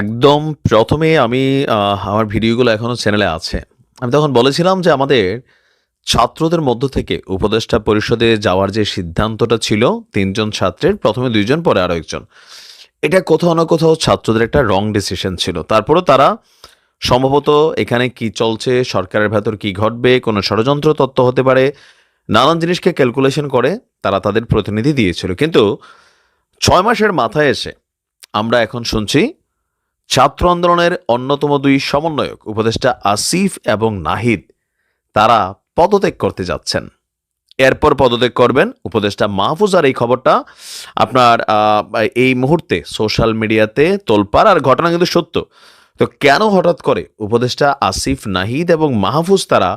একদম প্রথমে আমি আমার ভিডিওগুলো এখনও চ্যানেলে আছে। আমি তখন বলেছিলাম যে আমাদের ছাত্রদের মধ্য থেকে উপদেষ্টা পরিষদে যাওয়ার যে সিদ্ধান্তটা ছিল, তিনজন ছাত্রের, প্রথমে দুইজন, পরে আরও একজন। এটা কোথাও না কোথাও ছাত্রদের একটা রং ডিসিশন ছিল। তারপরও তারা সম্ভবত এখানে কি চলছে, সরকারের ভেতর কি ঘটবে, কোনো ষড়যন্ত্র তত্ত্ব হতে পারে, নানান জিনিসকে ক্যালকুলেশন করে তারা তাদের প্রতিনিধি দিয়েছিল। কিন্তু ছয় মাসের মাথায় এসে আমরা এখন শুনছি ছাত্র আন্দোলনের অন্যতম দুই সমন্বয়ক উপদেষ্টা আসিফ এবং নাহিদ, তারা পদত্যাগ করতে যাচ্ছেন। এরপর পদত্যাগ করবেন উপদেষ্টা মাহফুজার এই খবরটা আপনার এই মুহূর্তে সোশ্যাল মিডিয়াতে তোলপাড় আর ঘটনা কিন্তু সত্য। তো কেন হঠাৎ করে উপদেষ্টা আসিফ, নাহিদ এবং মাহফুজ তারা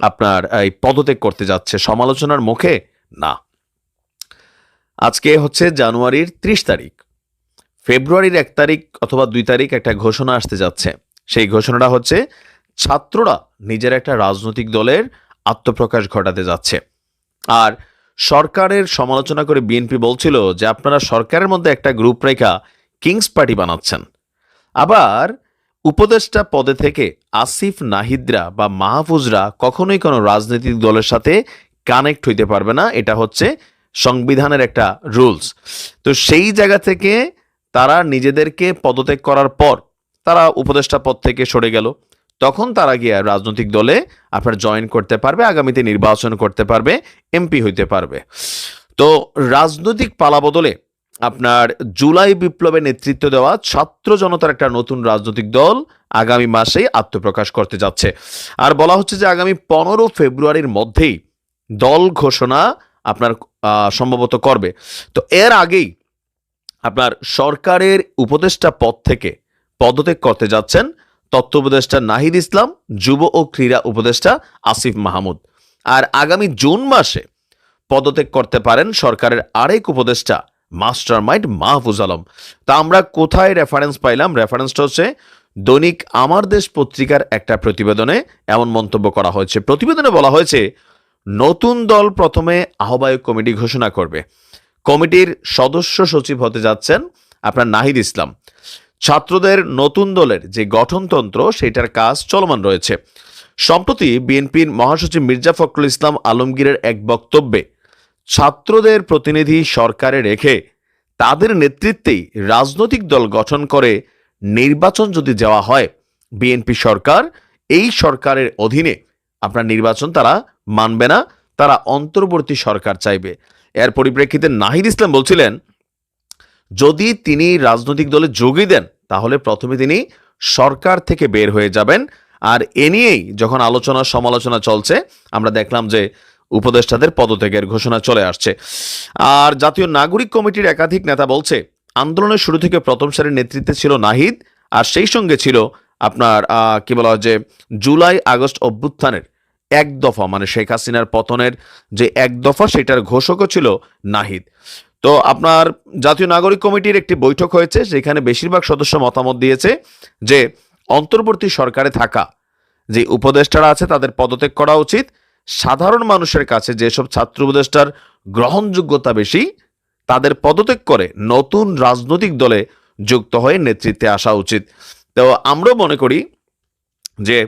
আপনার, এই পদত্যাগ করতে যাচ্ছে সমালোচনার মুখে? না। আজকে হচ্ছে জানুয়ারির ত্রিশ তারিখ। ফেব্রুয়ারির এক তারিখ অথবা দুই তারিখ একটা ঘোষণা আসতে যাচ্ছে। সেই ঘোষণাটা হচ্ছে, ছাত্ররা নিজের একটা রাজনৈতিক দলের আত্মপ্রকাশ ঘটাতে যাচ্ছে। আর সরকারের সমালোচনা করে বিএনপি বলছিল যে, আপনারা সরকারের মধ্যে একটা গ্রুপ রেখা কিংস পার্টি বানাচ্ছেন। আবার উপদেষ্টা পদে থেকে আসিফ নাহিদরা বা মাহফুজরা কখনোই কোনো রাজনৈতিক দলের সাথে কানেক্ট হইতে পারবে না। এটা হচ্ছে সংবিধানের একটা রুলস তো সেই জায়গা থেকে তারা নিজেদেরকে পদত্যাগ করার পর তারা উপদেষ্টা পদ থেকে সরে গেল। তখন তারা গিয়ে রাজনৈতিক দলে আপনার জয়েন করতে পারবে, আগামীতে নির্বাচন করতে পারবে এমপি হইতে পারবে। তো রাজনৈতিক পালাবদলে আপনার জুলাই বিপ্লবে নেতৃত্ব দেওয়া ছাত্র জনতার একটা নতুন রাজনৈতিক দল আগামী মাসেই আত্মপ্রকাশ করতে যাচ্ছে। আর বলা হচ্ছে যে আগামী পনেরো ফেব্রুয়ারির মধ্যেই দল ঘোষণা আপনার সম্ভবত করবে। তো এর আগেই আপনার সরকারের উপদেষ্টা পদ থেকে পদত্যাগ করতে যাচ্ছেন তথ্য উপদেষ্টা নাহিদ ইসলাম, যুব ও ক্রীড়া উপদেষ্টা আসিফ মাহমুদ। আর আগামী জুন মাসে পদত্যাগ করতে পারেন সরকারের আরেক উপদেষ্টা মাস্টার মাইন্ড মাহফুজ আলম। তা আমরা কোথায় রেফারেন্স পাইলাম? রেফারেন্সটা হচ্ছে দৈনিক আমার দেশ পত্রিকার একটা প্রতিবেদনে এমন মন্তব্য করা হয়েছে। প্রতিবেদনে বলা হয়েছে, নতুন দল প্রথমে আহ্বায়ক কমিটি ঘোষণা করবে। কমিটির সদস্য সচিব হতে যাচ্ছেন আপনার নাহিদ ইসলাম। ছাত্রদের নতুন দলের যে গঠনতন্ত্র সেটার কাজ চলমান রয়েছে। সম্প্রতি বিএনপির মহাসচিব মির্জা ফখরুল ইসলাম আলমগীরের এক বক্তব্যে ছাত্রদের প্রতিনিধি সরকারে রেখে তাদের নেতৃত্বেই রাজনৈতিক দল গঠন করে নির্বাচন যদি যাওয়া হয়, বিএনপি সরকার এই সরকারের অধীনে আপনার নির্বাচন তারা মানবে না, তারা অন্তর্বর্তী সরকার চাইবে। এর পরিপ্রেক্ষিতে নাহিদ ইসলাম বলছিলেন, যদি তিনি রাজনৈতিক দলে যোগই দেন, তাহলে প্রথমে তিনি সরকার থেকে বের হয়ে যাবেন। আর এ নিয়েই যখন আলোচনা সমালোচনা চলছে, আমরা দেখলাম যে উপদেষ্টাদের পদত্যাগের ঘোষণা চলে আসছে। আর জাতীয় নাগরিক কমিটির একাধিক নেতা বলছে, আন্দোলনের শুরু থেকে প্রথম সারির নেতৃত্বে ছিল নাহিদ, আর সেই সঙ্গে ছিল আপনার কি বলা হয় যে, জুলাই আগস্ট অভ্যুত্থানের এক দফা মানে শেখ হাসিনার পতনের যে এক দফা, সেটার ঘোষকও ছিল নাহিদ। তো আপনার জাতীয় নাগরিক কমিটির একটি বৈঠক হয়েছে, যেখানে বেশিরভাগ সদস্য মতামত দিয়েছে যে অন্তর্বর্তী সরকারে থাকা যে উপদেষ্টারা আছে, তাদের পদত্যাগ করা উচিত। সাধারণ মানুষের কাছে যেসব ছাত্র উপদেষ্টার গ্রহণযোগ্যতা বেশি, তাদের পদত্যাগ করে নতুন রাজনৈতিক দলে যুক্ত হয়ে নেতৃত্বে আসা উচিত। তো আমরাও মনে করি যে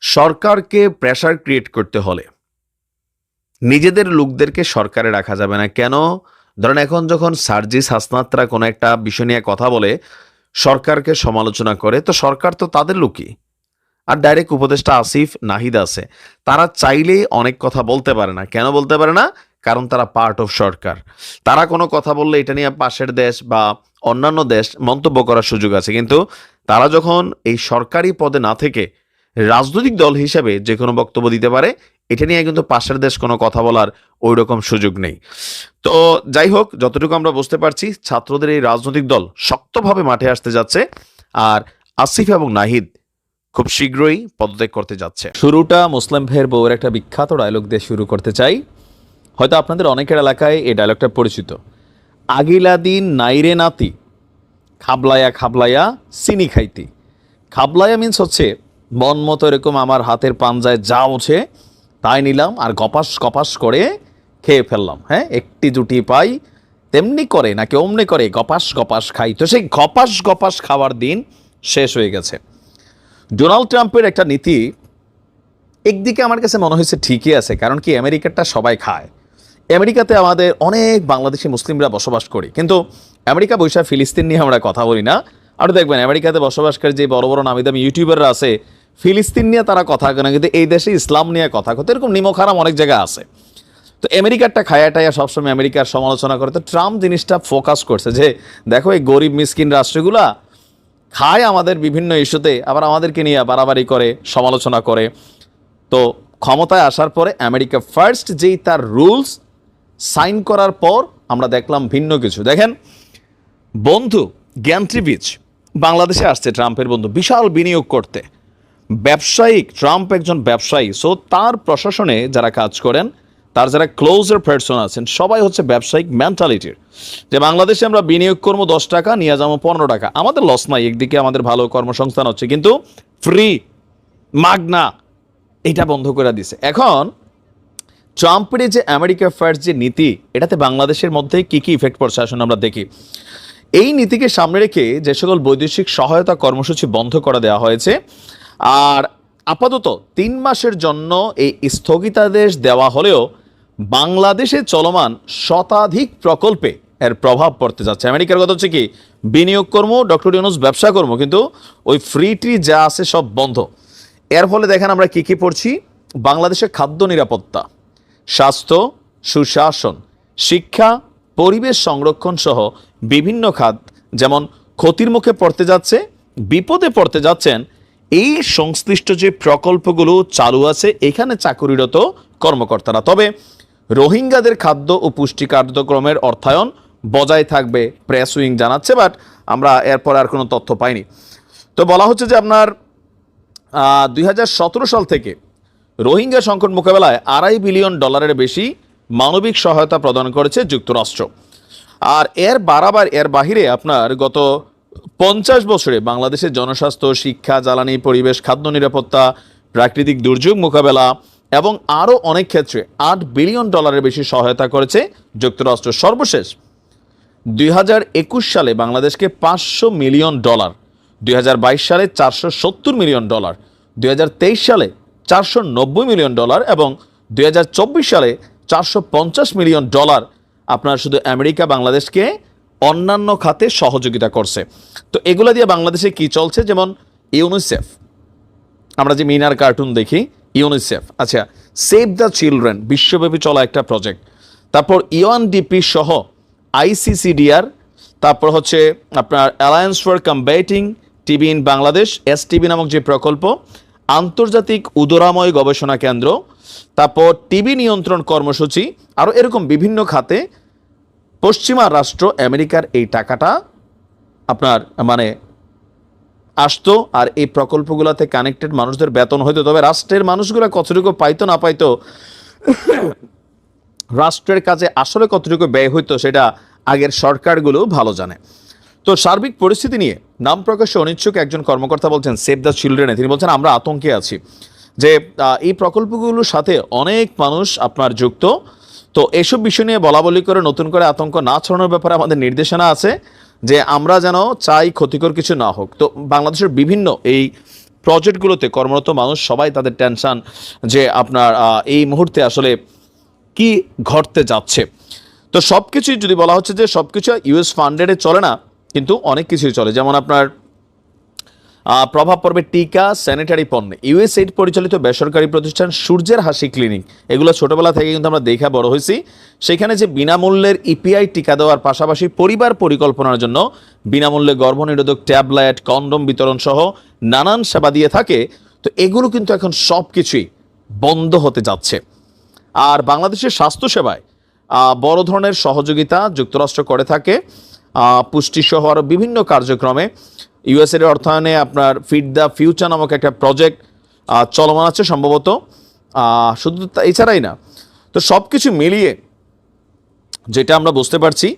সরকারকে প্রেসার ক্রিয়েট করতে হলে। নিজেদের লোকদেরকে সরকারে রাখা যাবে না। কেন? ধরেন এখন যখন সার্জিস হাসনাত্রা কোনো একটা বিষয় নিয়ে কথা বলে, সরকারকে সমালোচনা করে, তো সরকার তো তাদের লোকই। আর ডাইরেক্ট উপদেষ্টা আসিফ নাহিদ আছে। তারা চাইলেই অনেক কথা বলতে পারে না। কেন বলতে পারে না? কারণ তারা পার্ট অফ সরকার। তারা কোনো কথা বললে এটা নিয়ে পাশের দেশ বা অন্যান্য দেশ মন্তব্য করার সুযোগ আছে। কিন্তু তারা যখন এই সরকারি পদে না থেকে রাজনৈতিক দল হিসেবে যে কোনো বক্তব্য দিতে পারে, এটা নিয়ে কিন্তু পাশের দেশ কোনো কথা বলার ওই রকম সুযোগ নেই। তো যাই হোক, যতটুকু আমরা বুঝতে পারছি, ছাত্রদের এই রাজনৈতিক দল শক্তভাবে মাঠে আসতে যাচ্ছে আর আসিফ এবং নাহিদ খুব শীঘ্রই পদত্যাগ করতে যাচ্ছে। শুরুটা মুসলিম ভাইয়ের বউয়ের একটা বিখ্যাত ডায়লগ দিয়ে শুরু করতে চাই। হয়তো আপনাদের অনেকের এলাকায় এই ডায়লগটা পরিচিত। আগিলা দিন নাইরে নাতি, খাবলায়া খাবলায়া চিনি খাইতি। খাবলায়া মিন্স হচ্ছে মন মতো এরকম আমার হাতের পাঞ্জায় যা ওঠে তাই নিলাম আর গপাস কপাস করে খেয়ে ফেললাম। হ্যাঁ একটি জুটি পাই তেমনি করে, নাকি অমনি করে গপাস গপাস খাই। তো সেই গপাস গপাস খাওয়ার দিন শেষ হয়ে গেছে। ডোনাল্ড ট্রাম্পের একটা নীতি একদিকে আমার কাছে মনে হয়েছে ঠিকই আছে, কারণ কি আমেরিকাটা সবাই খায়। আমেরিকাতে আমাদের অনেক বাংলাদেশি মুসলিমরা বসবাস করি, কিন্তু আমেরিকা বৈশাখ ফিলিস্তিন নিয়ে আমরা কথা বলি না। আর দেখবেন, আমেরিকাতে বসবাসকারী যে বড় বড় নামি দামি ইউটিউবাররা আছে ফিলিস্তিন নিয়ে তারা কথা কেন কিন্তু এই দেশে ইসলাম নিয়ে কথা কত এরকম নিমখারাম অনেক জায়গায় আছে। তো আমেরিকারটা খায়া টায়া সবসময় আমেরিকার সমালোচনা করে। তো ট্রাম্প জিনিসটা ফোকাস করছে যে, দেখো এই গরিব মিসকিন রাষ্ট্রগুলা খায় আমাদের বিভিন্ন ইস্যুতে, আবার আমাদেরকে নিয়ে বাড়াবাড়ি করে, সমালোচনা করে। তো ক্ষমতায় আসার পরে আমেরিকা ফার্স্ট যেই তার রুলস সাইন করার পর আমরা দেখলাম ভিন্ন কিছু। দেখেন, বন্ধু গ্যান্ট্রিবিচ বাংলাদেশে আসছে ট্রাম্পের বন্ধু, বিশাল বিনিয়োগ করতে। ব্যবসায়িক, ট্রাম্প একজন ব্যবসায়ী। সো তার প্রশাসনে যারা কাজ করেন, তার যারা ক্লোজার পার্সন আছেন, সবাই হচ্ছে ব্যবসায়িক মেন্টালিটির যে বাংলাদেশে আমরা বিনিয়োগ করব দশ টাকা, নিয়ে যাব পনেরো টাকা। আমাদের লস নাই, একদিকে আমাদের ভালো কর্মসংস্থান হচ্ছে, কিন্তু ফ্রি মাগনা, এটা বন্ধ করে দিছে। এখন, ট্রাম্পের যে আমেরিকা ফার্স্ট যে নীতি, এটাতে বাংলাদেশের মধ্যে কি কি ইফেক্ট পড়ছে আসুন আমরা দেখি। এই নীতিকে সামনে রেখে যে সকল বৈদেশিক সহায়তা কর্মসূচি বন্ধ করে দেওয়া হয়েছে আর আপাতত তিন মাসের জন্য এই স্থগিতাদেশ দেওয়া হলেও বাংলাদেশে চলমান শতাধিক প্রকল্পে এর প্রভাব পড়তে যাচ্ছে। আমেরিকার কথা হচ্ছে কি, বিনিয়োগ কর্ম ডক্টর ইউনুস ব্যবসা কর্ম, কিন্তু ওই ফ্রিটি যা আছে সব বন্ধ। এর ফলে দেখেন আমরা কি কি পড়ছি? বাংলাদেশের খাদ্য নিরাপত্তা, স্বাস্থ্য, সুশাসন, শিক্ষা, পরিবেশ সংরক্ষণ সহ বিভিন্ন খাত যেমন ক্ষতির মুখে পড়তে যাচ্ছে, বিপদে পড়তে যাচ্ছেন এই সংশ্লিষ্ট যে প্রকল্পগুলো চালু আছে, এখানে চাকুরিরত কর্মকর্তারা। তবে রোহিঙ্গাদের খাদ্য ও পুষ্টি কার্যক্রমের অর্থায়ন বজায় থাকবে, প্রেস উইং জানাচ্ছে, বাট আমরা এরপর আর কোনো তথ্য পাইনি। তো বলা হচ্ছে যে আপনার দুই হাজার সতেরো সাল থেকে রোহিঙ্গা সংকট মোকাবেলায় আড়াই বিলিয়ন ডলারের বেশি মানবিক সহায়তা প্রদান করেছে যুক্তরাষ্ট্র। আর এর বারাবার এর বাহিরে আপনার গত পঞ্চাশ বছরে বাংলাদেশের জনস্বাস্থ্য, শিক্ষা, জ্বালানি, পরিবেশ, খাদ্য নিরাপত্তা, প্রাকৃতিক দুর্যোগ মোকাবেলা এবং আরও অনেক ক্ষেত্রে আট বিলিয়ন ডলারের বেশি সহায়তা করেছে যুক্তরাষ্ট্র। সর্বশেষ, দুই হাজার একুশ সালে বাংলাদেশকে পাঁচশো মিলিয়ন ডলার, দুই হাজার বাইশ সালে চারশো সত্তর মিলিয়ন ডলার, দুই হাজার তেইশ সালে চারশো নব্বই মিলিয়ন ডলার এবং দুই হাজার চব্বিশ সালে চারশো পঞ্চাশ মিলিয়ন ডলার। আপনার শুধু আমেরিকা, বাংলাদেশকে অন্যান্য খাতে সহযোগিতা করছে। তো এগুলো দিয়ে বাংলাদেশে কি চলছে? যেমন ইউনিসেফ। আমরা যে মিনার কার্টুন দেখি, ইউনিসেফ। আচ্ছা সেভ দ্য চিলড্রেন বিশ্বব্যাপী চলা একটা প্রজেক্ট তারপর ইউএনডিপি সহ আইসিসিডিআর, তারপর হচ্ছে আপনার alliance for combating TV in Bangladesh S TV নামক যে প্রকল্প, আন্তর্জাতিক উদরাময় গবেষণা কেন্দ্র, তারপর টিবি নিয়ন্ত্রণ কর্মসূচি আরও এরকম বিভিন্ন খাতে পশ্চিমা রাষ্ট্র আমেরিকার এই টাকাটা আপনার মানে আসতো আর এই প্রকল্পগুলোতে কানেক্টেড মানুষদের বেতন হইতো। তবে রাষ্ট্রের মানুষগুলো কতটুকু পাইতো না পাইতো, রাষ্ট্রের কাজে আসলে কতটুকু ব্যয় হইতো সেটা আগের সরকারগুলো ভালো জানে। তো সার্বিক পরিস্থিতি নিয়ে নাম প্রকাশে অনিচ্ছুক একজন কর্মকর্তা বলছেন সেভ দ্য চিলড্রেনে তিনি বলছেন, আমরা আতঙ্কে আছি যে এই প্রকল্পগুলোর সাথে অনেক মানুষ আপনার যুক্ত। তো এসব বিষয় নিয়ে বলা বলি করে নতুন করে আতঙ্ক না ছড়ানোর ব্যাপারে আমাদের নির্দেশনা আছে যে আমরা যেন চাই ক্ষতিকর কিছু না হোক। তো বাংলাদেশের বিভিন্ন এই প্রজেক্টগুলোতে কর্মরত মানুষ সবাই তাদের টেনশন যে আপনার এই মুহূর্তে আসলে কি ঘটতে যাচ্ছে। তো সব কিছুই যদি বলা হচ্ছে যে সব কিছু ইউএস ফান্ডেডে চলে না, কিন্তু অনেক কিছুই চলে। যেমন আপনার প্রভাব পড়বে টিকা স্যানিটারি পণ্য। ইউএসএইড পরিচালিত বেসরকারি প্রতিষ্ঠান সূর্যের হাসি ক্লিনিক এগুলো ছোটবেলা থেকে কিন্তু আমরা দেখা বড় হয়েছি। সেখানে যে বিনামূল্যের ইপিআই টিকা দেওয়ার পাশাপাশি পরিবার পরিকল্পনার জন্য বিনামূল্যে গর্ভনিরোধক ট্যাবলেট, কন্ডম বিতরণ সহ নানান সেবা দিয়ে থাকে। তো এগুলো কিন্তু এখন সব কিছুই বন্ধ হতে যাচ্ছে। আর বাংলাদেশের স্বাস্থ্যসেবায় বড় ধরনের সহযোগিতা যুক্তরাষ্ট্র করে থাকে। পুষ্টিসহ আরও বিভিন্ন কার্যক্রমে ইউএসএর অর্থায়নে আপনার ফিড দ্য ফিউচার নামক একটা প্রজেক্ট চলমান আছে সম্ভবত। শুধু এছাড়াই না, তো সব কিছু মিলিয়ে যেটা আমরা বুঝতে পারছি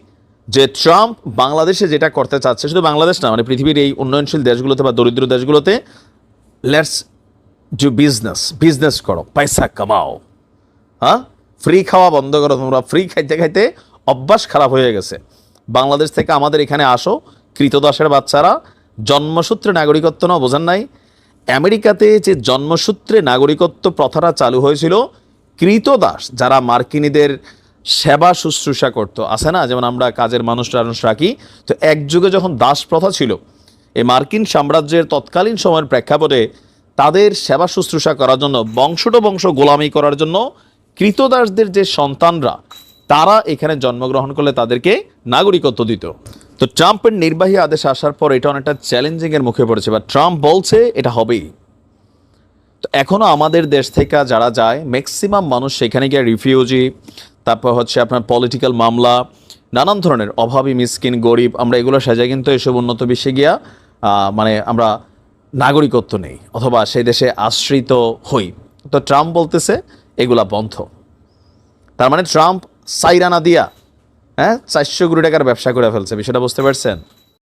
যে ট্রাম্প বাংলাদেশে যেটা করতে চাচ্ছে, শুধু বাংলাদেশ না মানে পৃথিবীর এই উন্নয়নশীল দেশগুলোতে বা দরিদ্র দেশগুলোতে লেটস ডু বিজনেস বিজনেস করো, পয়সা কামাও। হ্যাঁ? ফ্রি খাওয়া বন্ধ করো তোমরা ফ্রি খাইতে খাইতে অভ্যাস খারাপ হয়ে গেছে। বাংলাদেশ থেকে আমাদের এখানে আসো, কৃতদাসের বাচ্চারা জন্মসূত্রে নাগরিকত্ব না বোঝেন নাই। আমেরিকাতে যে জন্মসূত্রে নাগরিকত্ব প্রথাটা চালু হয়েছিল কৃতদাস যারা মার্কিনীদের সেবা শুশ্রূষা করতো। আছে না? যেমন আমরা কাজের মানুষ টানুষ রাখি। তো এক যুগে যখন দাস প্রথা ছিল এই মার্কিন সাম্রাজ্যের তৎকালীন সময়ের প্রেক্ষাপটে তাদের সেবা শুশ্রূষা করার জন্য বংশ টু বংশ গোলামি করার জন্য কৃতদাসদের যে সন্তানরা, তারা এখানে জন্মগ্রহণ করলে তাদেরকে নাগরিকত্ব দিত। তো ট্রাম্পের নির্বাহী আদেশ আসার পর এটা অনেকটা চ্যালেঞ্জিং এর মুখে পড়েছে, বা ট্রাম্প বলছে এটা হবেই। তো এখনও আমাদের দেশ থেকে যারা যায় ম্যাক্সিমাম মানুষ সেখানে গিয়ে রিফিউজি তারপর হচ্ছে আপনার পলিটিক্যাল মামলা, নানান ধরনের অভাবী মিসকিন গরিব, আমরা এগুলো সাজাই কিন্তু এসব উন্নত বিশ্বে গিয়া মানে আমরা নাগরিকত্ব নেই, অথবা সেই দেশে আশ্রিত হই। তো ট্রাম্প বলতেছে, এগুলা বন্ধ। তার মানে ট্রাম্প সাইরানা দিয়া হ্যাঁ? চারশো কোটি টাকার ব্যবসা করে ফেলছে বিষয়টা বুঝতে পারছেন?